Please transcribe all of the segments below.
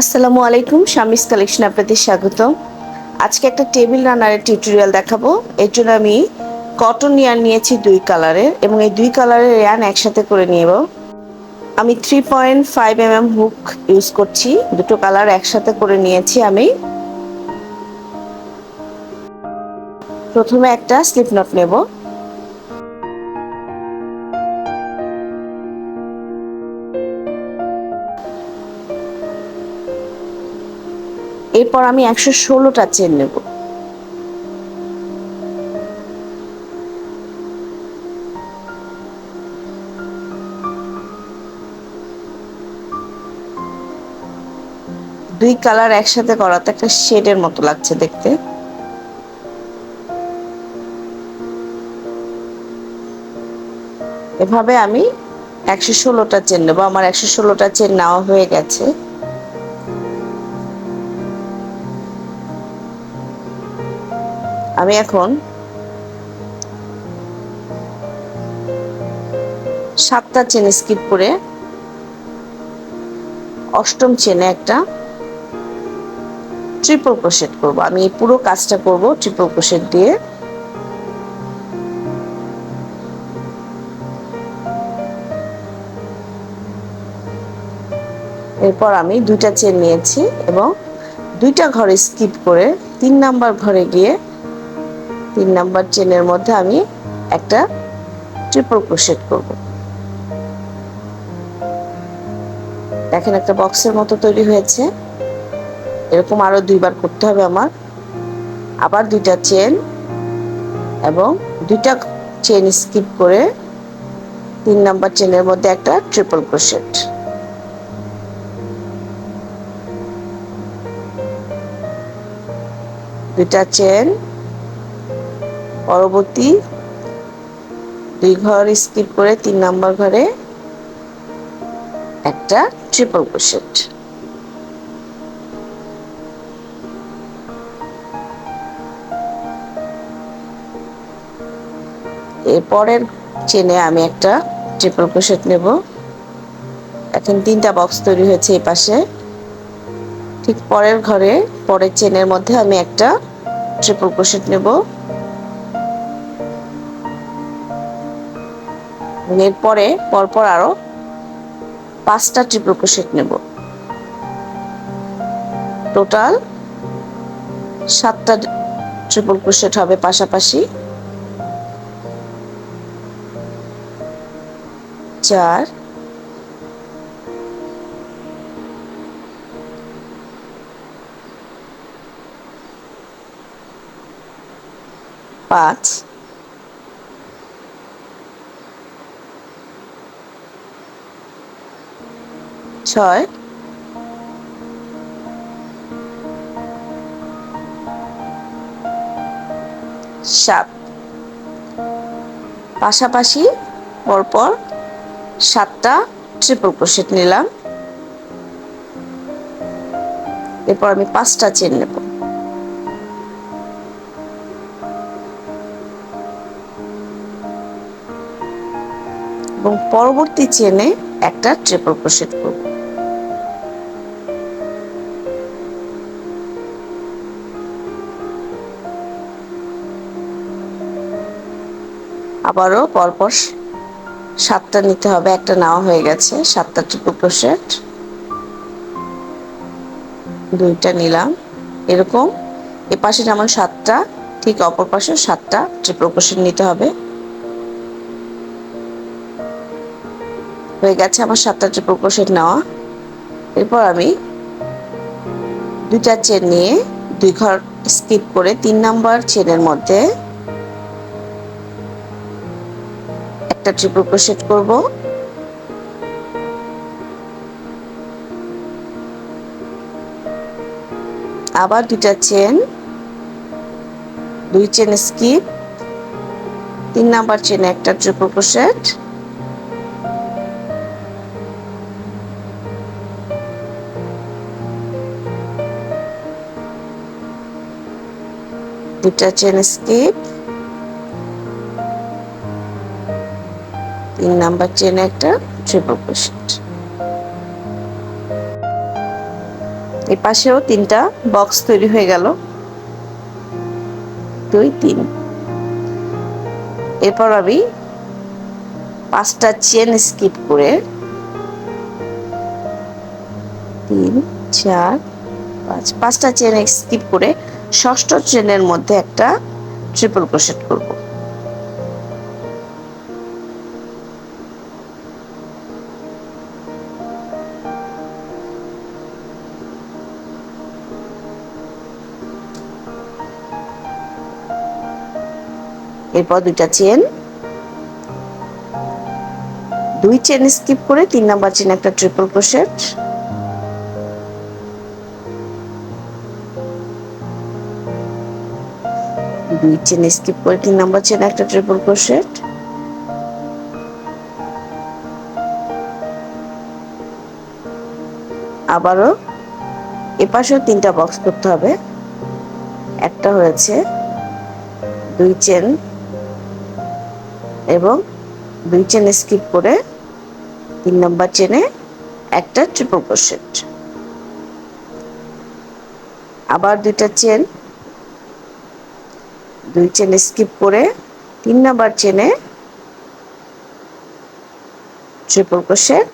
আসসালামু আলাইকুম, শামিস কালেকশন আপনাদের স্বাগত আজকে একটা টেবিল রানারের টিউটোরিয়াল দেখাবো। এর জন্য আমি কটন ইয়ান নিয়েছি দুই কালারের এবং এই দুই কালারের ইয়ান একসাথে করে নিব। আমি three point five M M hook use করছি। দুটো কালার একসাথে করে নিয়েছি আমি। প্রথমে একটা স্লিপ নট নেব। এরপর আমি একশো ষোলোটা চেন নেব। দুই কালার একসাথে করাতে একটা শেডের মতো লাগছে দেখতে। এভাবে আমি একশো ষোলোটা চেন নেব। আমার একশো ষোলোটা চেন নেওয়া হয়ে গেছে। আমি এখন সাতটা চেন স্কিপ করে অষ্টম চেনে একটা ট্রিপল ক্রোশেট করব। আমি পুরো কাজটা করব ট্রিপল ক্রোশেট দিয়ে। এরপর আমি দুইটা চেন নিয়েছি এবং দুইটা ঘরে স্কিপ করে তিন নাম্বার ঘরে গিয়ে তিন নাম্বার চেনের মধ্যে আমি একটা ট্রিপল ক্রোশেট করব। দেখেন একটা বক্সের মতো তৈরি হয়েছে। এরকম আরও দুইবার করতে হবে আমার। আবার দুইটা চেন এবং দুইটা চেন স্কিপ করে তিন নাম্বার চেনের মধ্যে একটা ট্রিপল ক্রোশেট দুইটা চেন পরবর্তী দুই ঘর স্কিপ করে তিন নাম্বার ঘরে একটা ট্রিপল ক্রোশেট এরপরের চেনে আমি একটা ট্রিপল ক্রোশেট নেব। এখন তিনটা বক্স তৈরি হয়েছে এই পাশে। ঠিক পরের ঘরে, পরের চেনের মধ্যে আমি একটা ট্রিপল ক্রোশেট নেব। এরপরে পরপর আরও পাঁচটা ট্রিপল ক্রোশেট নেব। টোটাল সাতটা ট্রিপল ক্রোশেট হবে পাশাপাশি। চার, পাঁচ ছয় সাত। পাশাপাশি পরপর সাতটা ট্রিপল ক্রোশেট নিলাম। এরপর আমি পাঁচটা চেন নেব। এবং পরবর্তী চেনে একটা ট্রিপল ক্রোশেট করব। আবারও পরপর সাতটা নিতে হবে, একটা নেওয়া হয়ে গেছে, সাতটা ট্রিপল ক্রোশেট দুইটা নিলাম, এরকম। এ পাশে যেমন সাতটা, ঠিক অপর পাশে সাতটা ট্রিপল ক্রোশেট নিতে হবে। হয়ে গেছে আমার সাতটা ট্রিপল ক্রোশেট নেওয়া। এরপর আমি দুইটা চেন নিয়ে দুই ঘর স্কিপ করে তিন নাম্বার চেনের মধ্যে একটা ট্রিপল ক্রোশেট করব। আবার দুটা চেন দুই চেন স্কিপ তিন নাম্বার চেনে একটা ট্রিপল ক্রোশেট দুটা চেন স্কিপ তিন নাম্বার চেনে একটা ট্রিপল ক্রোশেট এই পাশেও তিনটা বক্স তৈরি হয়ে গেল। দুই, তিন। এরপর আমি পাঁচটা চেন স্কিপ করে তিন, চার, পাঁচ, পাঁচটা চেন স্কিপ করে ষষ্ঠ চেনের মধ্যে একটা ট্রিপল ক্রোশেট করব। এরপর দুইটা চেন দুই চেন স্কিপ করে তিন নাম্বার চেন একটা ট্রিপল ক্রোশেট দুই চেন স্কিপ করে তিন নাম্বার চেন একটা ট্রিপল ক্রোশেট আবারও এপাশেও তিনটা বক্স করতে হবে। একটা হয়েছে দুই চেন এবং দুই চেন স্কিপ করে তিন নম্বর চেনে একটা ট্রিপল ক্রোশেট আবার দুইটা চেন দুই চেন স্কিপ করে তিন নম্বর চেনে ট্রিপল ক্রোশেট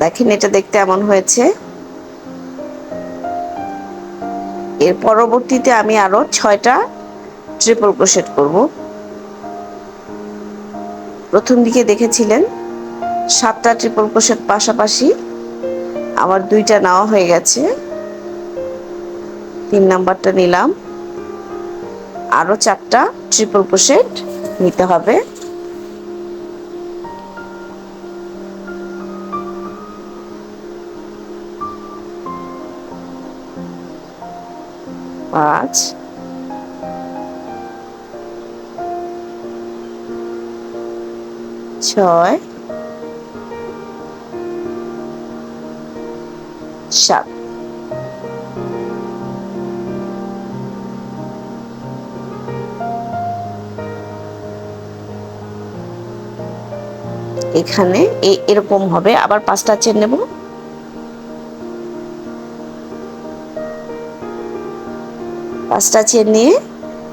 দেখেন, এটা দেখতে এমন হয়েছে। এর পরবর্তীতে আমি আরও ছয়টা ট্রিপল ক্রোশেট করব। প্রথম দিকে দেখেছিলেন, সাতটা ট্রিপল ক্রোশেট পাশাপাশি আমার দুইটা নেওয়া হয়ে গেছে। তিন নাম্বারটা নিলাম। আরও চারটা ট্রিপল ক্রোশেট নিতে হবে। পাঁচ ছয়। সাত। এখানে এরকম হবে। আবার পাঁচটা চেন নেব। পাঁচটা চেন নিয়ে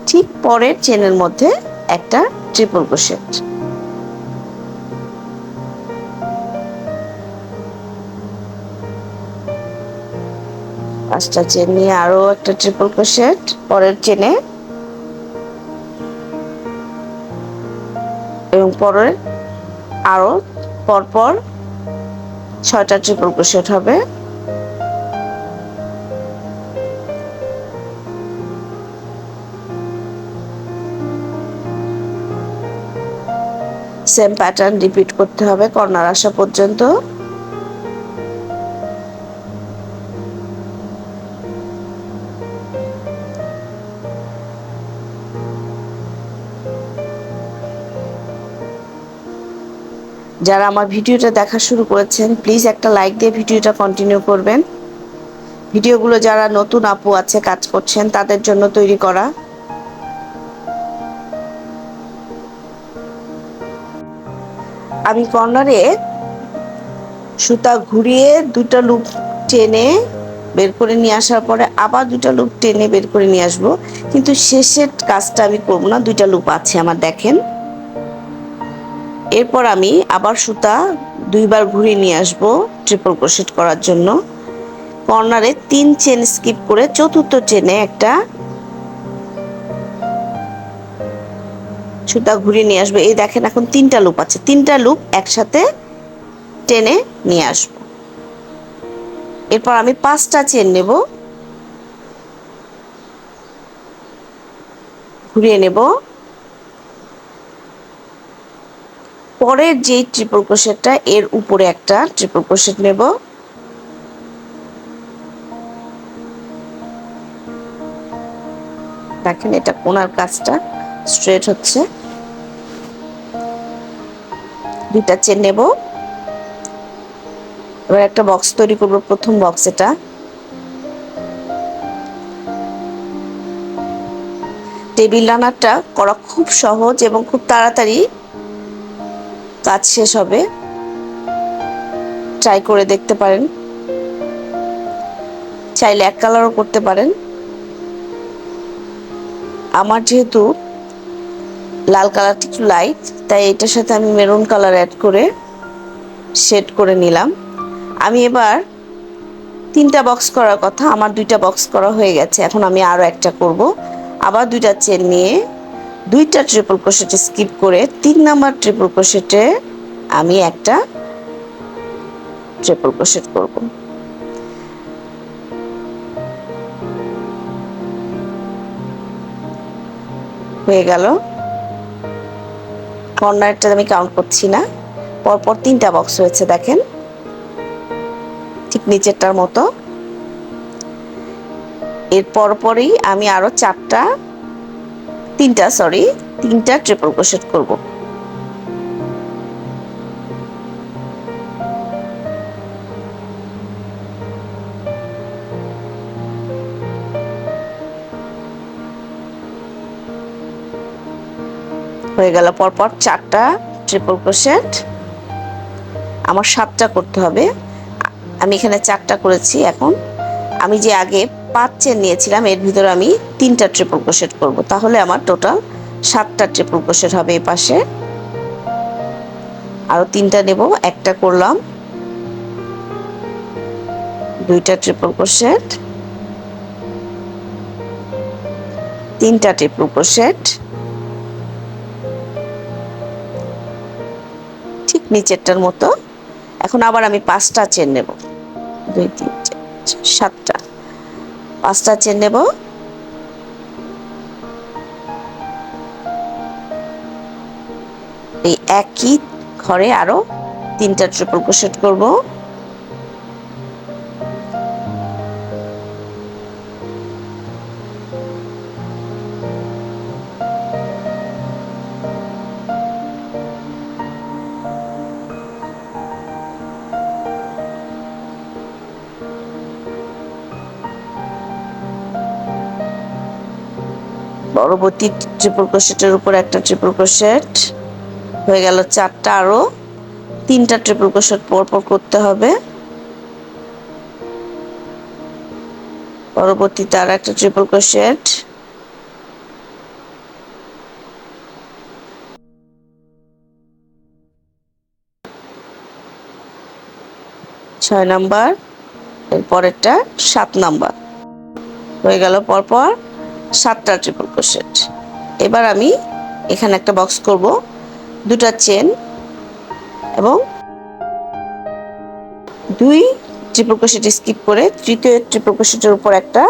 ঠিক পরের চেনের মধ্যে একটা ট্রিপল ক্রোশেট পাঁচটা চেন নিয়ে আরও একটা ট্রিপল ক্রোশেট পরের চেনে এবং পরের আরও পরপর ছয়টা ট্রিপল ক্রোশেট হবে। সেম প্যাটার্ন রিপিট করতে হবে কর্নার আসা পর্যন্ত। যারা আমার ভিডিওটা দেখা শুরু করেছেন প্লিজ একটা লাইক দিয়ে ভিডিওটা কন্টিনিউ করবেন। ভিডিওগুলো যারা নতুন আপু আছে, কাজ করছেন, তাদের জন্য তৈরি করা। আমি কর্নারে সুতা ঘুরিয়ে দুটো লুপ টেনে বের করে নিয়ে আসার পরে আবার দুটো লুপ টেনে বের করে নিয়ে আসব। কিন্তু শেষের কাজটা আমি করব না, দুইটা লুপ আছে আমার, দেখেন। এরপর আমি আবার সুতা দুইবার ঘুরিয়ে নিয়ে আসব ট্রিপল ক্রোশেট করার জন্য। কর্নারে তিন চেন স্কিপ করে চতুর্থ চেনে একটা সুতা ঘুরিয়ে নিয়ে আসব। এই দেখেন এখন তিনটা লুপ আছে। তিনটা লুপ একসাথে টেনে নিয়ে আসব। এরপর আমি পাঁচটা চেন নেব। ঘুরিয়ে নেব। পরের যে ট্রিপল ক্রোশেটটা এর উপরে একটা ট্রিপল ক্রোশেট নেব। দেখেন এটা কোনার কাজটা। স্ট্রেট হচ্ছে। দুইটা চেন নেব। এবার একটা বক্স তৈরি করব, প্রথম বক্স এটা। টেবিল রানারটা করা খুব সহজ এবং খুব তাড়াতাড়ি কাজ শেষ হবে। ট্রাই করে দেখতে পারেন। চাইলে এক কালারও করতে পারেন। আমার যেহেতু লাল কালারটা একটু লাইট তাই এটার সাথে আমি মেরুন কালার অ্যাড করে শেড করে নিলাম। আমি এবার তিনটা বক্স করার কথা, আমার দুইটা বক্স করা হয়ে গেছে, এখন আমি আরও একটা করব। আবার দুইটা চেন নিয়ে দুইটা ট্রিপল ক্রোশেটে স্কিপ করে তিন নাম্বার ট্রিপল ক্রোশেটে আমি একটা ট্রিপল ক্রোশেট করব। হয়ে গেল। কর্নারটা আমি কাউন্ট করছি না। পরপর তিনটা বক্স হয়েছে দেখেন। ঠিক নিচেরটার মতো। এর পরপরই আমি আরও চারটা, তিনটা সরি তিনটা ট্রিপল ক্রোশেট করব। হয়ে গেল পরপর চারটা ট্রিপল ক্রোশেট আমার সাতটা করতে হবে। আমি এখানে চারটা করেছি এখন। আমি যে আগে পাঁচ চেন নিয়েছিলাম, এর ভিতরে আমি তিনটা ট্রিপল ক্রোশেট করব। তাহলে আমার টোটাল সাতটা ট্রিপল ক্রোশেট হবে এই পাশে। আরও তিনটা নেব, একটা করলাম। দুইটা ট্রিপল ক্রোশেট তিনটা ট্রিপল ক্রোশেট নিচেরটার মতো। এখন আবার আমি পাঁচটা চেন নেব। দুই, তিন সাতটা। পাঁচটা চেন নেব। এই একই ঘরে আরও তিনটা ট্রিপল ক্রোশেট করব। পরবর্তী ট্রিপল ক্রোশেটের উপর একটা ট্রিপল ক্রোশেট হয়ে গেল চারটা আরও। তিনটা ট্রিপল ক্রোশেট পরপর করতে হবে। পরবর্তীতে আর একটা ট্রিপল ক্রোশেট ছয় নাম্বার এর পরেরটা সাত নাম্বার। হয়ে গেল পরপর সাতটা ট্রিপল ক্রোশেট এবার আমি এখানে একটা বক্স করব। দুটা চেন এবং দুই ট্রিপল ক্রোশেট স্কিপ করে তৃতীয় ট্রিপল ক্রোশেটের উপর একটা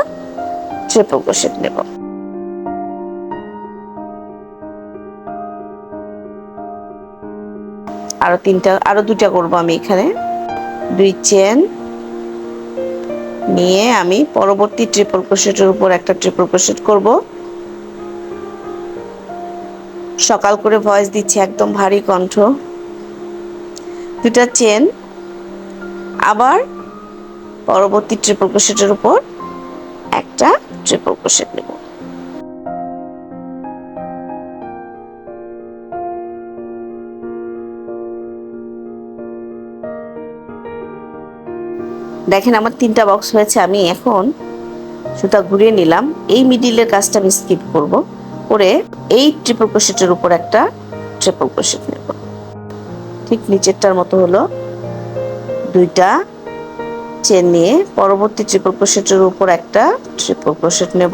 ট্রিপল ক্রোশেট নেব। আরও তিনটা, আরও দুটা করব আমি এখানে। দুই চেন নিয়ে আমি পরবর্তী ট্রিপল ক্রোশেটের উপর একটা ট্রিপল ক্রোশেট করব। সকাল করে ভয়েস দিচ্ছি, একদম ভারী কণ্ঠ। দুটা চেন আবার পরবর্তী ট্রিপল ক্রোশেটের উপর একটা ট্রিপল ক্রোশেট নেব। দেখেন আমার তিনটা বক্স হয়েছে, আমি এখন সুতা ঘুরিয়ে নিলাম। এই মিডিলের কাজটা আমি স্কিপ করব। করে এই ট্রিপল ক্রোশেটের উপর একটা ট্রিপল ক্রোশেট নেব। ঠিক নিচেরটার মতো হলো দুইটা চেন নিয়ে পরবর্তী ট্রিপল ক্রোশেটের উপর একটা ট্রিপল ক্রোশেট নেব।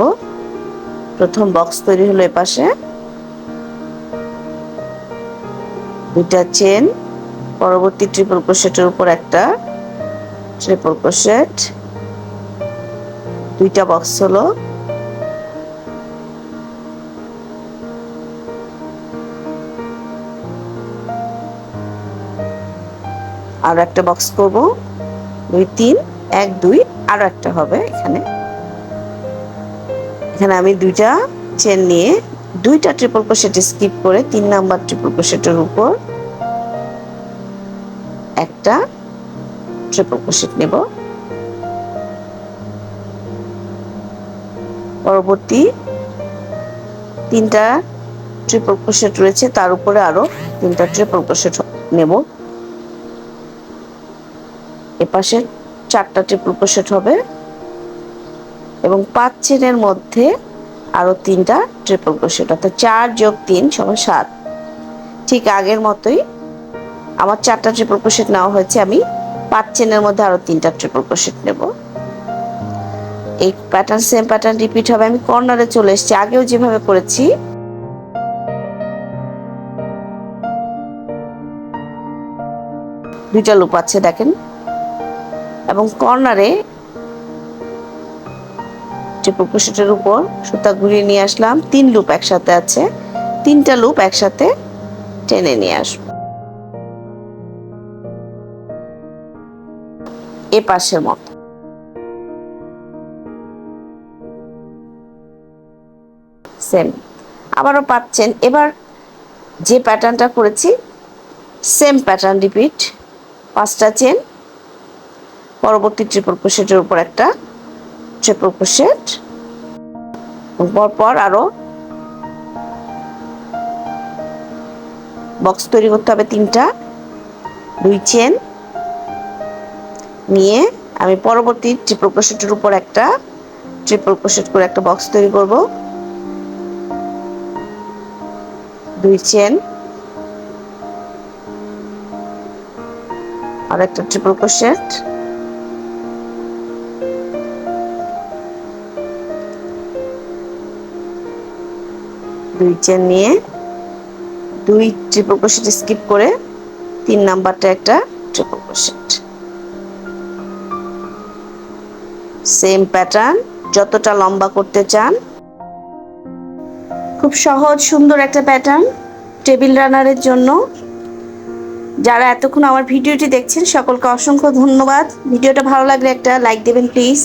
প্রথম বক্স তৈরি হলো এপাশে। দুইটা চেন পরবর্তী ট্রিপল ক্রোশেটের উপর একটা ট্রিপল ক্রোশেট দুইটা বক্স হলো। আর একটা বক্স করব। দুই, তিন, এক, দুই, আরও একটা হবে এখানে। এখানে আমি দুইটা চেন নিয়ে দুইটা ট্রিপল ক্রোশেট স্কিপ করে তিন নাম্বার ট্রিপল ক্রোশেটের উপর ট্রিপল ক্রোশেট নেব পরবর্তী তিনটা ট্রিপল ক্রোশেট রয়েছে, তার উপরে আরও তিনটা ট্রিপল ক্রোশেট নেব এপাশে চারটা ট্রিপল ক্রোশেট হবে এবং পাঁচ চেনের মধ্যে আরও তিনটা ট্রিপল ক্রোশেট অর্থাৎ চার যোগ তিন সমান সাত। ঠিক আগের মতোই আমার চারটা ট্রিপল ক্রোশেট নেওয়া হয়েছে, আমি পাঁচ চেনের মধ্যে আরও তিনটা ট্রিপল ক্রোশেট নেব। এই প্যাটার্ন সেম প্যাটার্ন রিপিট হবে। আমি কর্নারে চলে এসেছি। আগেও যেভাবে করেছি, দুইটা লুপ আছে দেখেন। এবং কর্নারে ট্রিপল ক্রোশেটের উপর সুতা ঘুরিয়ে নিয়ে আসলাম। তিন লুপ একসাথে আছে। তিনটা লুপ একসাথে টেনে নিয়ে আসব। এ পাশের মতো। সেম। আবারও পাচ্ছেন। এবার যে প্যাটার্নটা করেছি, সেম প্যাটার্ন রিপিট। পাঁচটা চেন, পরবর্তী ট্রিপল ক্রোশেটের উপর একটা ট্রিপল ক্রোশেট পরপর আরও বক্স তৈরি করতে হবে তিনটা, দুই চেন নিয়ে আমি পরবর্তী ট্রিপল ক্রোশেটের উপর একটা ট্রিপল ক্রোশেট করে একটা বক্স তৈরি করব। দুই চেন আর একটা ট্রিপল ক্রোশেট দুই চেন নিয়ে দুই ট্রিপল ক্রোশেট স্কিপ করে তিন নাম্বারটা একটা ট্রিপল ক্রোশেট সেম প্যাটার্ন যতটা লম্বা করতে চান। খুব সহজ, সুন্দর একটা প্যাটার্ন টেবিল রানারের জন্য। যারা এতক্ষণ আমার ভিডিওটি দেখছেন, সকলকে অসংখ্য ধন্যবাদ। ভিডিওটা ভালো লাগলে একটা লাইক দেবেন প্লিজ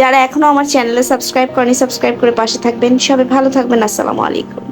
যারা এখনও আমার চ্যানেলে সাবস্ক্রাইব করেনি সাবস্ক্রাইব করে পাশে থাকবেন। সবাই ভালো থাকবেন। আসসালামু আলাইকুম।